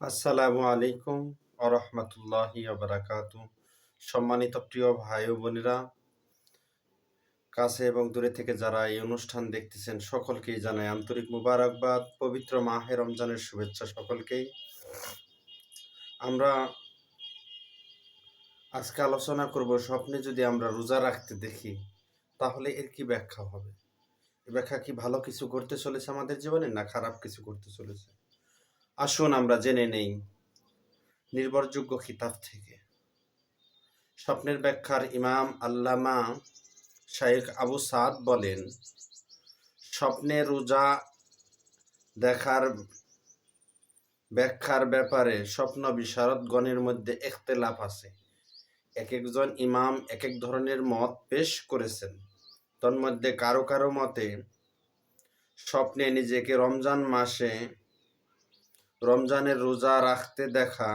আসসালামু আলাইকুম আরহামতুল্লাহি বারাকাত সম্মানিত প্রিয় ভাই ও বোনেরা, কাছে এবং দূরে থেকে যারা এই অনুষ্ঠান দেখতেছেন, সকলকেই জানাই আন্তরিক মুবারকবাদ, পবিত্র মাহে রমজানের শুভেচ্ছা সকলকেই। আমরা আজকে আলোচনা করব স্বপ্নে যদি আমরা রোজা রাখতে দেখি, তাহলে এর কি ব্যাখ্যা হবে? ব্যাখ্যা কি ভালো কিছু করতে চলেছে আমাদের জীবনে না খারাপ কিছু করতে চলেছে? আসুন আমরা জেনে নেই নির্ভরযোগ্য খিতাব থেকে। স্বপ্নের ব্যাখ্যার ইমাম আল্লামা শাইখ আবু সাদ বলেন, স্বপ্নে রোজা দেখার ব্যাখ্যার ব্যাপারে স্বপ্ন বিশারদগণের মধ্যে এখতেলাফ আছে। এক একজন ইমাম এক এক ধরনের মত পেশ করেছেন। তন্মধ্যে কারও কারও মতে, স্বপ্নে নিজেকে রমজান মাসে রমজানের রোজা রাখতে দেখা,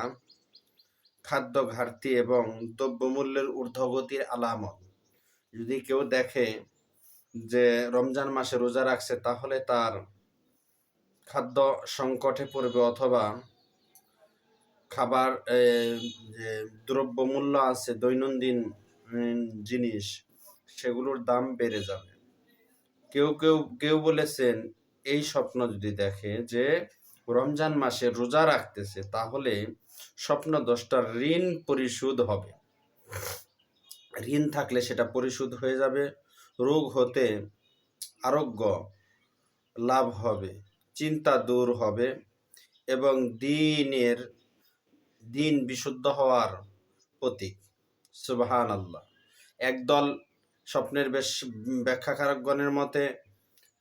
খাদ্য ঘাটতি এবং দ্রব্যমূল্যের ঊর্ধ্বগতির আলামত। যদি কেউ দেখে যে রমজান মাসে রোজা রাখছে, তাহলে তার খাদ্য সংকটে পড়বে অথবা খাবার যে দ্রব্যমূল্য আছে, দৈনন্দিন জিনিস, সেগুলোর দাম বেড়ে যাবে। কেউ কেউ কেউ বলেছেন, এই স্বপ্ন যদি দেখে যে রমজান মাসে রোজা রাখতেছে, তাহলে স্বপ্ন দশটার ঋণ পরিশোধ হবে। ঋণ থাকলে সেটা পরিশোধ হয়ে যাবে, রোগ হতে আরোগ্য লাভ হবে, চিন্তা দূর হবে এবং দিনের, দিন বিশুদ্ধ হওয়ার প্রতীক। সুবাহান আল্লাহ একদল স্বপ্নের বেশ ব্যাখ্যাকারকগণের মতে,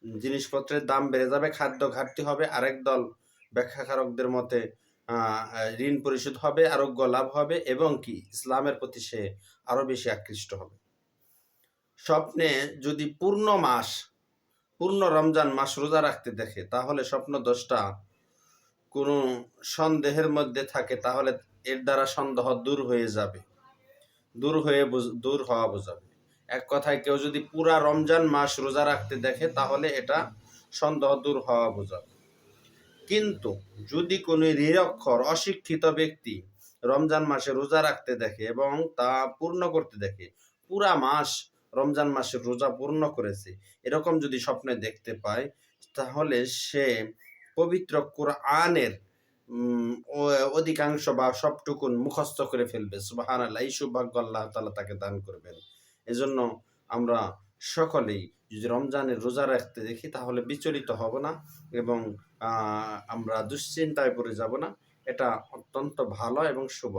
জিনিসপত্রের দাম বেড়ে যাবে, খাদ্য ঘাটতি হবে, আরেক দল ব্যাখ্যাকারকদের মতে ঋণ পরিশোধ হবে, আরোগ্য লাভ হবে এবং কি? ইসলামের প্রতি সে আরও বেশি আকৃষ্ট হবে। স্বপ্নে যদি পূর্ণ মাস, পূর্ণ রমজান মাস রোজা রাখতে দেখে, তাহলে স্বপ্ন দোষটা কোনো সন্দেহের মধ্যে থাকে, তাহলে এর দ্বারা সন্দেহ দূর হয়ে যাবে। দূর হয়ে দূর হওয়া বোঝাবে। এক কথায় কেউ যদি পুরা রমজান মাস রোজা রাখতে দেখে, তাহলে এটা সন্দেহ দূর হওয়া বোঝাবে। কিন্তু যদি কোনো নিরক্ষর, অশিক্ষিত ব্যক্তি রমজান মাসে রোজা রাখতে দেখে এবং তা পূর্ণ করতে দেখে, পুরা মাস রমজান মাসে রোজা পূর্ণ করেছে, এরকম যদি স্বপ্নে দেখতে পায়, তাহলে সে পবিত্র কোরআনের অধিকাংশ বা সবটুকুন মুখস্থ করে ফেলবে। সুবাহান আল্লাহ সৌভাগ্য আল্লাহ তালা তাকে দান করবেন। এজন্য আমরা সকলেই যদি রমজানের রোজা রাখতে দেখি, তাহলে বিচলিত হব না এবং আমরা দুশ্চিন্তায় পড়ে যাব না। এটা অত্যন্ত ভালো এবং শুভ।